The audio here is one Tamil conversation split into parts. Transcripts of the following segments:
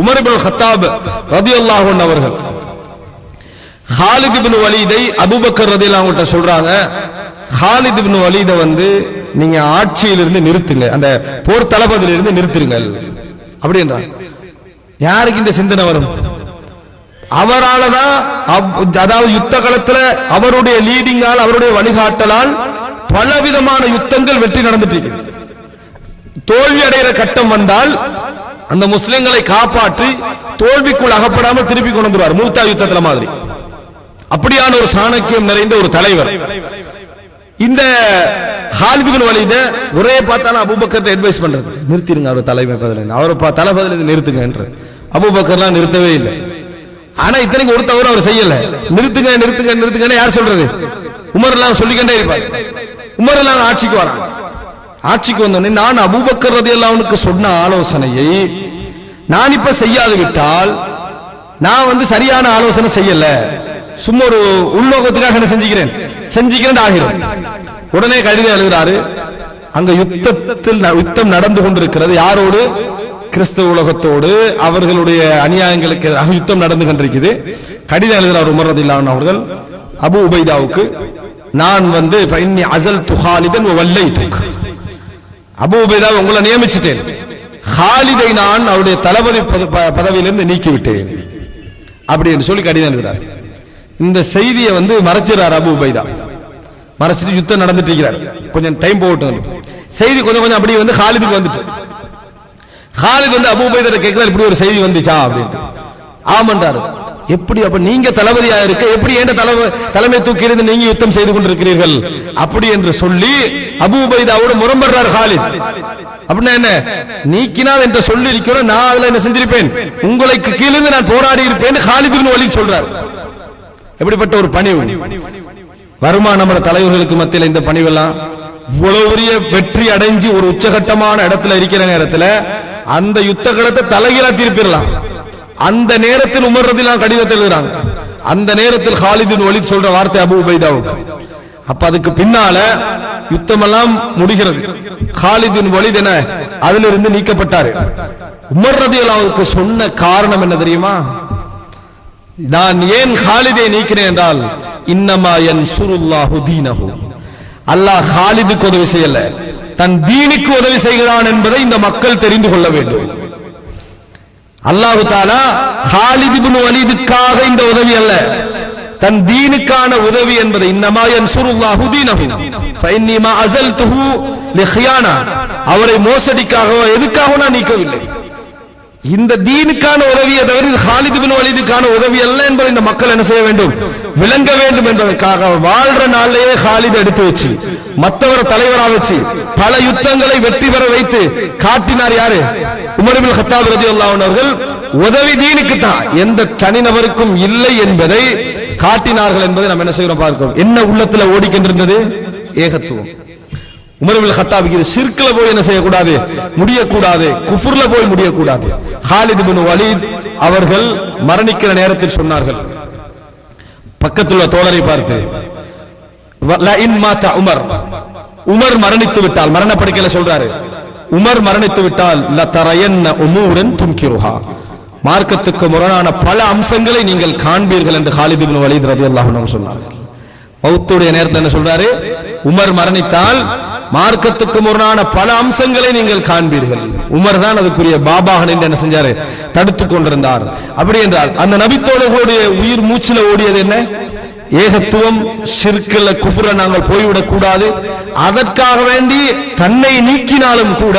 உமர் ஹத்தாப் ரதியல்லாஹு அல்லாஹன் அவர்கள். ஹாலித் இப்னு வலீதை அபுபக்கர் ரதியல்லாஹு அன்ஹு சொல்றாங்க ஹாலித் இப்னு வலீதை வந்து நீங்க ஆட்சியிலிருந்து நிறுத்துங்க அந்த போர் தளபதியிலிருந்து நிறுத்துருங்கள் அப்படின்றாங்க யாருக்கு இந்த சிந்தனை வரும்? அவரால் தான் அதாவது யுத்த காலத்துல அவருடைய லீடிங்கால் அவருடைய வழிகாட்டலால் பலவிதமான யுத்தங்கள் வெற்றி நடந்துட்டு இருக்கு தோல்வி அடைகிற கட்டம் வந்தால் அந்த முஸ்லிம்களை காப்பாற்றி தோல்விக்குள் அகப்படாமல் திருப்பி கொண்டு வந்துருவார் மூத்தா யுத்தத்துல மாதிரி. அப்படியான ஒரு சாணக்கியம் நிறைந்த ஒரு தலைவர். இந்த ஹாலிதுபின் வழியில ஒரே பார்த்தாலும் அபூபக்கர் அட்வைஸ் பண்றது. நிறுத்திடுங்க அவர் தலைமை பதிலிருந்து அவர் தலைபதில நிறுத்துங்க என்று அபூபக்கர்லாம் நிறுத்தவே இல்லை. ஆனா இத்தனைக்கு ஒரு தவறு அவர் செய்யல. நிறுத்துங்க நிறுத்துங்க நிறுத்துங்கன்னு யார் சொல்றது? உமர் எல்லாம் சொல்லிக்கிட்டே இருப்பார். உமர் எல்லாம் ஆட்சிக்கு வரான் ஆட்சிக்கு வந்தோடனே நான் அபூபக்கர் ரதி அவனுக்கு சொன்ன ஆலோசனையை நான் இப்ப செய்யாது விட்டால் நான் வந்து சரியான ஆலோசனை செய்யல. சும்மா ஒரு உள்நோக்கத்துக்காக என்ன செஞ்சுக்கிறேன்? செஞ்சுக்கிறேன் ஆகிறோம் உடனே கடிதம் எழுதுறாரு. அங்க யுத்தத்தில் ந- யுத்தம் நடந்து கொண்டிருக்கிறது. யாரோடு? கிறிஸ்தவ உலகத்தோடு. அவர்களுடைய அநியாயங்களுக்கு யுத்தம் நடந்து கொண்டிருக்குது. கடிதம் எழுதுறார் உமர் ரதில்லான் அவர்கள். அபு உபைதாவுக்கு நான் வந்து அசல் துஹாலிதன் வல்லை துக் அபு உபைதா உங்களை நியமிச்சிட்டேன். ஹாலிதை நான் அவருடைய தளபதி பத- ப- பதவியிலிருந்து நீக்கிவிட்டேன். அப்படின்னு சொல்லி கடிதம் எழுதுறார். இந்த செய்தியை வந்து மறைச்சிறார் அபு உபைதா. மறைச்சிட்டு யுத்தம் நடந்துட்டு இருக்கிறார். கொஞ்சம் டைம் போகட்டும். செய்தி கொஞ்சம் கொஞ்சம் அப்படியே வந்து ஹாலிதுக்கு வந்துட்டு. ஹாலித் வந்து அபு உபைதா கேட்கிறார் இப்படி ஒரு செய்தி வந்துச்சா அப்படின்ட்டு ஆமன்றாரு. எப்படி அப்ப நீங்க தளபதியா இருக்க எப்படி ஏண்ட தலைமை தலைமை தூக்கி இருந்து நீங்க யுத்தம் செய்து கொண்டிருக்கிறீர்கள்? அப்படி என்று சொல்லி அபு உபைதாவோடு முரம்படுறார் ஹாலித். அப்படின்னா என்ன? நீக்கினால் என்று சொல்லி இருக்கிறோம் நான் அதுல என்ன செஞ்சிருப்பேன்? உங்களுக்கு கீழிருந்து நான் போராடி இருப்பேன் ஹாலித் வழி சொல்றாரு சொல்றார். எப்படிப்பட்ட ஒரு பணிவு? வருமா நம்ம தலைவர்களுக்கு மத்தியில் இந்த பணிவெல்லாம்? இவ்வளவு பெரிய வெற்றி அடைஞ்சு ஒரு உச்சகட்டமான இடத்துல இருக்கிற நேரத்துல அந்த யுத்த களத்தை தலைகீழா தீர்ப்பிடலாம். அந்த நேரத்தில் உமர் ரதிலாம் கடிதத்தை எழுதுறாங்க. அந்த நேரத்தில் ஹாலிதின் வலித் சொல்ற வார்த்தை அபு உபைதாவுக்கு. அப்ப அதுக்கு பின்னால யுத்தமெல்லாம் முடிகிறது. ஹாலிதின் வலித் என அதிலிருந்து நீக்கப்பட்டாரு. உமர் ரதியலாவுக்கு சொன்ன காரணம் என்ன தெரியுமா? நான் ஏன் ஹாலிதை நீக்கிறேன் என்றால் இன்னமா என் சுருல்லாஹு தீனஹு. அல்லாஹ் ஹாலிதுக்கு உதவி செய்யல. தன் தீனுக்கு உதவி செய்கிறான் என்பதை இந்த மக்கள் தெரிந்து கொள்ள வேண்டும். அல்லாஹு தாலா ஹாலித் வலிதுக்காக இந்த உதவி அல்ல. தன் தீனுக்கான உதவி என்பதை இன்னமா என் சுருல்லாஹு தீனஹு. அசல் மா அவரை மோசடிக்காக எதுக்காக நான் நீக்கவில்லை. இந்த தீனுக்கான உதவியை தவிர இது ஹாலித் பின் வலீதுக்கான உதவி அல்ல என்பதை இந்த மக்கள் என்ன செய்ய வேண்டும்? விளங்க வேண்டும் என்பதற்காக வாழ்ற நாளிலேயே ஹாலித் எடுத்து வச்சு மற்றவரை தலைவரா வச்சு பல யுத்தங்களை வெற்றி பெற வைத்து காட்டினார் யாரு? உமரிபில் ஹத்தாப் ரதி அவர்கள். உதவி தீனுக்கு தான். எந்த தனிநபருக்கும் இல்லை என்பதை காட்டினார்கள் என்பதை நம்ம என்ன செய்கிறோம் பார்க்கிறோம். என்ன உள்ளத்துல ஓடிக்கொண்டிருந்தது? ஏகத்துவம். உமரவில் ஹத்தாபுக்கு இது சிற்கில் போய் என்ன செய்யக்கூடாது? முடியக்கூடாது. குஃபுர்ல போய் முடியக்கூடாது. ஹாலித் பின் வலீத் அவர்கள் மரணிக்கிற நேரத்தில் சொன்னார்கள். பக்கத்தில் உள்ள தோழரை பார்த்து மாத்தா உமர். உமர் மரணித்து விட்டால் மரணப்படுக்கையில சொல்றாரு உமர் மரணித்து விட்டால் லதரயன்ன உமூரன் துன்கிருஹா. மார்க்கத்துக்கு முரணான பல அம்சங்களை நீங்கள் காண்பீர்கள் என்று ஹாலித் பின் வலீத் ரதி அல்லாஹ் சொன்னார்கள். மௌத்துடைய நேரத்தில் என்ன சொல்றாரு? உமர் மரணித்தால் மார்க்கத்துக்கு முரணான பல அம்சங்களை நீங்கள் காண்பீர்கள். உமர் தான் அதுக்குரிய பாபாகன் நின்று என்ன செஞ்சாரு? தடுத்து கொண்டிருந்தார். அப்படி என்றால் அந்த நபித்தோழர்களுடைய உயிர் மூச்சில ஓடியது என்ன? ஏகத்துவம் சிற்கில் குஃபுர நாங்கள் போய்விடக் கூடாது. அதற்காக வேண்டி தன்னை நீக்கினாலும் கூட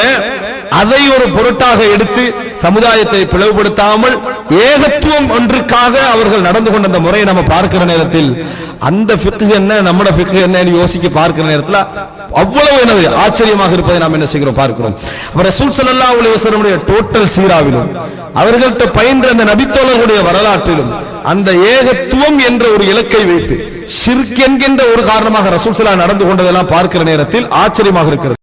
அதை ஒரு பொருட்டாக எடுத்து சமுதாயத்தை பிளவுபடுத்தாமல் ஏகத்துவம் ஒன்றுக்காக அவர்கள் நடந்து கொண்ட அந்த முறையை நம்ம பார்க்கிற நேரத்தில் அந்த ஃபிக்கு என்ன நம்மட ஃபிக்கு என்னன்னு யோசிக்க பார்க்கிற நேரத்தில் அவ்வளவு எனது ஆச்சரியமாக இருப்பதை நாம் என்ன செய்கிறோம் பார்க்கிறோம். அவர் ரசூல் சல்லா அலைஹி வஸல்லமுடைய டோட்டல் சீராவிலும் அவர்கள்ட்ட பயின்ற அந்த நபித்தோழர்களுடைய வரலாற்றிலும் அந்த ஏகத்துவம் என்ற ஒரு இலக்கை வைத்து ஷிர்க் என்கின்ற ஒரு காரணமாக ரசூல் சலா நடந்து கொண்டதெல்லாம் பார்க்கிற நேரத்தில் ஆச்சரியமாக இருக்கிறது.